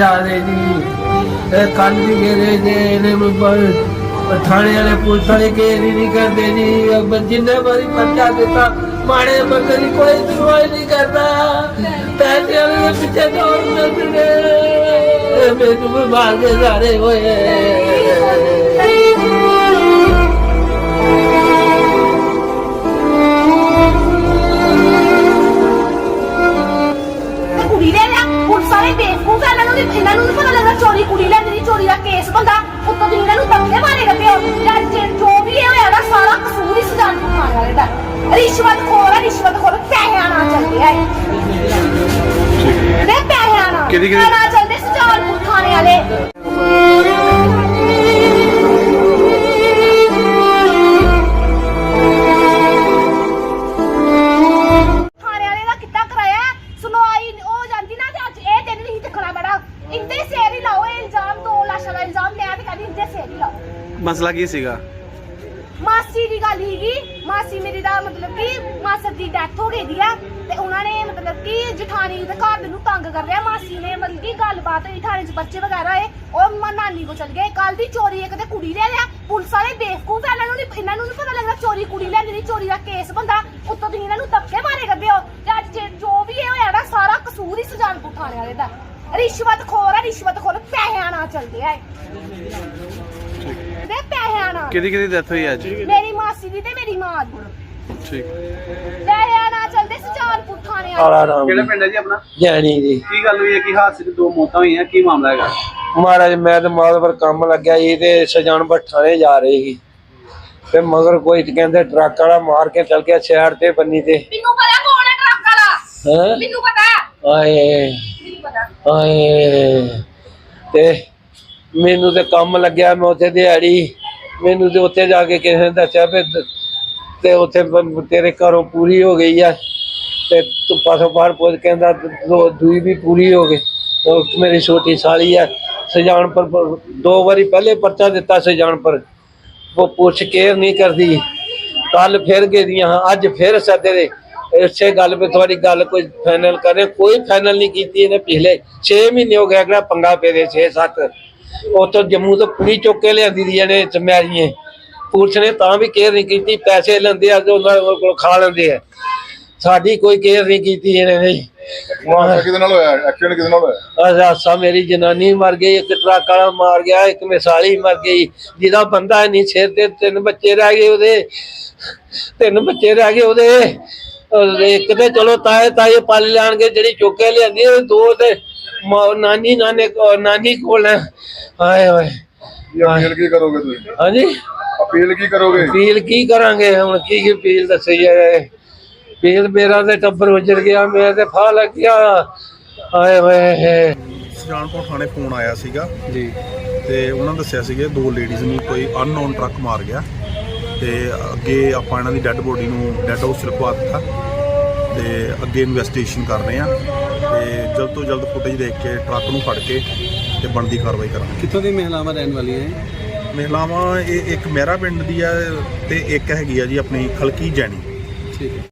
ਜਾ ਰਹੇ ਜੀ। ਇਹ ਕੱਲ ਵੀ ਗਏ ਜੇ ਇਹਨੇ ਮੁੰਬਈ ਥਾਣੇ ਵਾਲੇ ਪੁਲਿਸ ਵਾਲੇ ਕੇ ਨਹੀਂ ਕਰਦੇ ਜੀ। ਅਬ ਜਿੰਨੇ ਵਾਰੀ ਪਰਚਾ ਦਿੱਤਾ, ਮਾੜੇ ਬੰਦੇ ਦੀ ਕੋਈ ਸੁਣਵਾਈ ਨਹੀਂ ਕਰਦਾ। ਪੈਸੇ ਵਾਲੇ ਸਾਰੇ ਬੇਵਕੂਫ ਆ ਇਹਨਾਂ ਨੂੰ ਨੀ- ਇਹਨਾਂ ਨੂੰ ਨੀ ਪਤਾ ਲੱਗਦਾ ਚੋਰੀ ਕੁੜੀ ਲੈ ਜਿਹੜੀ ਚੋਰੀ ਦਾ ਕੇਸ ਬੰਦਾ ਉੱਤੋਂ ਦੀ ਇਹਨਾਂ ਨੂੰ ਧੱਕੇ ਮਾਰੇ ਕਰਦੇ ਹੋ ਜਾਂ ਜੇ ਜੋ ਵੀ ਇਹ ਹੋਇਆ ਨਾ ਸਾਰਾ ਕਸੂਰ ਹੀ ਸੁਜਾਨ ਖਾਣ ਵਾਲੇ ਦਾ। ਰਿਸ਼ਵਤ ਖੋਰ ਹੈ ਰਿਸ਼ਵਤ ਖੋਰ ਪੈਸਿਆਂ ਨਾਲ ਚੱਲਦੇ ਆ ਨੇ ਪੈਸਿਆਂ ਨਾਲ। ਕਿਹਦੀ- ਕਿਹਦੀ- ਨਾਲ ਚੱਲਦੇ ਥਾਣੇ ਵਾਲੇ। ਮਸਲਾ ਕੀ ਸੀਗਾ? ਮਾਸੀ ਦੀ ਗੱਲ ਹੀਗੀ। ਮਾਸੀ ਮੇਰੀ ਦਾ ਮਤਲਬ ਕਿ ਮਾਸਰ ਦੀ ਡੈਥ ਹੋ ਗਈ ਦੀ ਆ। ਤੇ ਉਹਨਾਂ ਨੇ ਮਤਲਬ ਕਿ ਜਠਾਣੀ ਦੇ ਘਰ ਦੇ ਨੂੰ ਤੰਗ ਕਰ ਰਿਹਾ ਮਾਸੀ ਨੇ ਮਤਲਬ ਕਿ ਗੱਲਬਾਤ ਹੋਈ, ਥਾਣੇ 'ਚ ਬੱਚੇ ਵਗੈਰਾ ਏ ਉਹ ਮ- ਨਾਨੀ ਕੋ ਚਲ ਗਏ। ਕੱਲ ਦੀ ਚੋਰੀ ਇੱਕ ਤੇ ਕੁੜੀ ਲੈ ਲਿਆ। ਪੁਲਿਸ ਵਾਲੇ ਬੇਵਕੂਫ ਆ। ਇਹਨਾਂ ਨੂੰ ਨੀ ਇਹਨਾਂ ਨੂੰ ਨੀ ਪਤਾ ਲੱਗਦਾ ਚੋਰੀ ਕੁੜੀ ਲੈ ਜਿਹੜੀ ਚੋਰੀ ਦਾ ਕੇਸ ਬੰਦਾ। ਉੱਤੋਂ ਦੀ ਇਹਨਾਂ ਨੂੰ ਧੱਕੇ ਮਾਰੇ ਕਰਦੇ ਹੋ। ਤੇ ਅੱਜ ਜੇ- ਜੋ ਵੀ ਇਹ ਹੋਇਆ ਨਾ, ਸਾਰਾ ਕਸੂਰ ਹੀ ਸੁਜਾਨਪੁਰ ਥਾਣੇ ਵਾਲੇ ਦਾ। ਰਿਸ਼ਵਤ ਖੋਰ ਹੈ ਰਿਸ਼ਵਤ ਖੋਰ ਪੈਸਿਆਂ ਨਾਲ ਚੱਲਦੇ ਆ ਇਹ। ਕਿਹਦੀ ਕਿਹਦੀ ਡੈਥ ਹੋਈ ਅੱਜ? ਮੇਰੀ ਮਾਸੀ ਦੀ ਤੇ ਮੇਰੀ ਮਾਂ ਦੀ। ਠੀਕ। ਪੈਸਿਆਂ ਨਾਲ ਚੱਲਦੇ ਸੁਜਾਨਪੁਰ ਥਾਣੇ ਵਾਲੇ ਕਾਲਾ ਰਾਮ ਕਿਹੜਾ ਪਿੰਡ ਹੈ ਜੀ ਆਪਣਾ? ਜੈਣੀ ਜੀ। ਕੀ ਗੱਲ ਹੋਈ ਹੈ? ਕਿ ਹਾਦਸੇ 'ਚ ਦੋ ਮੌਤਾਂ ਹੋਈਆਂ? ਕੀ ਮਾਮਲਾ ਹੈਗਾ? ਮਹਾਰਾਜ ਮੈਂ ਤੇ ਮਾਲ ਪਰ ਕੰਮ ਲੱਗਿਆ ਜੀ ਤੇ ਸਜਾਨ ਬਠਾਣੇ ਜਾ ਰਹੇ ਸੀ। ਤੇ ਮਗਰ ਕੋਈ ਕਹਿੰਦੇ ਟਰੱਕ ਵਾਲਾ ਮਾਰ ਕੇ ਚਲ ਗਿਆ ਸ਼ਹਿਰ ਤੇ ਬੰਨੀ ਤੇ। ਮੈਨੂੰ ਪਤਾ ਕੌਣ ਹੈ ਟਰੱਕ ਵਾਲਾ? ਹੈ? ਮੈਨੂੰ ਪਤਾ। ਆਏ। ਮੈਨੂੰ ਪਤਾ। ਆਏ। ਤੇ ਮੈਨੂੰ ਤੇ ਕੰਮ ਲੱਗਿਆ ਮੈਂ ਉੱਥੇ ਦਿਹਾੜੀ ਮੈਨੂੰ ਤੇ ਉੱਥੇ ਜਾ ਕੇ ਕਿਸੇ ਨੇ ਦੱਸਿਆ ਵੀ ਦ- ਤੇ ਉੱਥੇ ਬ- ਤੇਰੇ ਘਰੋਂ ਪੂਰੀ ਹੋ ਗਈ ਆ। ਤੇ ਤੂੰ ਪਾਸੋਂ ਬਾਹਰ ਪੁੱਛ ਕਹਿੰਦਾ ਦੋ ਦੂਈ ਵੀ ਪੂਰੀ ਹੋ ਗਈ। ਉਹ ਮੇਰੀ ਛੋਟੀ ਸਾਲੀ ਆ ਸਜਾਨਪੁਰ ਪ- ਦੋ ਵਾਰੀ ਪਹਿਲੇ ਪਰਚਾ ਦਿੱਤਾ ਸਜਾਨਪੁਰ ਉਹ ਪੁੱਛ ਕੇਅਰ ਨਹੀਂ ਕਰਦੀ। ਕੱਲ ਫਿਰ ਗਈਆਂ, ਅੱਜ ਫਿਰ ਸੱਦੇ ਦੇ। ਇਸੇ ਗੱਲ 'ਤੇ ਤੁਹਾਡੀ ਗੱਲ ਕੋਈ ਫਾਈਨਲ ਕਰੇ, ਕੋਈ ਫਾਈਨਲ ਨਹੀਂ ਕੀਤੀ ਇਹਨੇ ਪਿਛਲੇ 6 ਮਹੀਨੇ ਹੋ ਗਿਆ ਕਿਹੜਾ ਪੰਗਾ ਪੇਦੇ 6 7 ਉਤੋਂ ਜੰਮੂ ਤੋਂ ਕੁੜੀ ਚੁੱਕ ਕੇ ਲਿਆਂਦੀ ਦੀ ਇਹਨੇ ਸਮੈਰੀਏ ਪੁਲਿਸ ਨੇ ਤਾਂ ਵੀ ਕੇਅਰ ਨਹੀਂ ਕੀਤੀ ਪੈਸੇ ਲੈਂਦੇ ਆ ਤੇ ਉਹਨਾਂ ਕੋਲ ਖਾ ਲੈਂਦੇ ਆ। ਸਾਡੀ ਕੋਈ ਕੇਅਰ ਨਹੀਂ ਕੀਤੀ ਇਹਨੇ ਨਹੀਂ ਵਾਹ ਕਿਹਦੇ ਨਾਲ ਹੋਇਆ? ਐਕਸੀਡੈਂਟ ਕਿਹਦੇ ਨਾਲ ਹੋਇਆ? ਹਾਸਾ ਮੇਰੀ ਜਨਾਨੀ ਮਰ ਗਈ ਇੱਕ ਟਰੱਕ ਵਾਲਾ ਮਾਰ ਗਿਆ ਇੱਕ ਮਿਸਾਲੀ ਮਰ ਗਈ ਜਿਹਦਾ ਬੰਦਾ ਨਹੀਂ ਸਿਰ ਤੇ ਤਿੰਨ ਬੱਚੇ ਰਹਿ ਗਏ ਉਹਦੇ। ਤਿੰਨ ਬੱਚੇ ਰਹਿ ਗਏ ਉਹਦੇ। ਇੱਕ ਤੇ ਚਲੋ ਤਾਏ ਤਾਏ ਪਲ ਲੈਣਗੇ ਜਿਹੜੀ ਚੁੱਕੇ ਲਿਆਂਦੀ ਦੋ ਤੇ ਨਾਨੀ ਨਾਨੇ ਨਾਨੀ ਕੋਲ ਹਾਏ ਹਾਏ। ਇਹ ਅਪੀਲ ਕੀ ਕਰੋਗੇ ਤੁਸੀਂ? ਹਾਂਜੀ? ਅਪੀਲ ਕੀ ਕਰੋਗੇ? ਅਪੀਲ ਕੀ ਕਰਾਂਗੇ? ਹੁਣ ਕੀ ਕੀ ਅਪੀਲ ਦੱਸੀ ਜਾਏ? ਅਪੀਲ ਮੇਰਾ ਤੇ ਟੱਬਰ ਉਜੜ ਗਿਆ ਮੈਂ ਤੇ ਫਾ ਲੱਗ ਗਿਆ ਹਾਏ ਹਾਏ। ਸੁਜਾਨਪੁਰ ਥਾਣੇ ਫੋਨ ਆਇਆ ਸੀਗਾ। ਜੀ। ਤੇ ਉਹਨਾਂ ਦੱਸਿਆ ਸੀਗੇ ਦੋ ਲੇਡੀਜ਼ ਨੂੰ ਕੋਈ ਅਨਨੋਨ ਟਰੱਕ ਮਾਰ ਗਿਆ। ਤੇ ਅੱਗੇ ਆਪਾਂ ਇਹਨਾਂ ਦੀ ਡੈੱਡ ਬੋਡੀ ਨੂੰ ਡੈੱਡ ਹਾਊਸ ਰਖਵਾ ਦਿੱਤਾ। ਤੇ ਅੱਗੇ ਇਨਵੈਸਟੀਗੇਸ਼ਨ ਕਰ ਰਹੇ ਆ ਤੇ ਜਲਦ ਤੋਂ ਜਲਦ ਫੁਟੇਜ ਦੇਖ ਕੇ ਟਰੱਕ ਨੂੰ ਫੜ ਕੇ ਤੇ ਬਣਦੀ ਕਾਰਵਾਈ ਕਰਾਂਗੇ। ਕਿੱਥੋਂ ਦੀ ਮਹਿਲਾਵਾਂ ਰਹਿਣ ਵਾਲੀਆਂ ਹੈ ਮਹਿਲਾਵਾਂ ਇਹ ਇੱਕ ਮਹਿਰਾ ਪਿੰਡ ਦੀ ਆ ਤੇ ਇੱਕ ਹੈਗੀ ਆ ਜੀ ਆਪਣੀ ਖਲਕੀ ਜੈਣੀ। ਠੀਕ ਹੈ।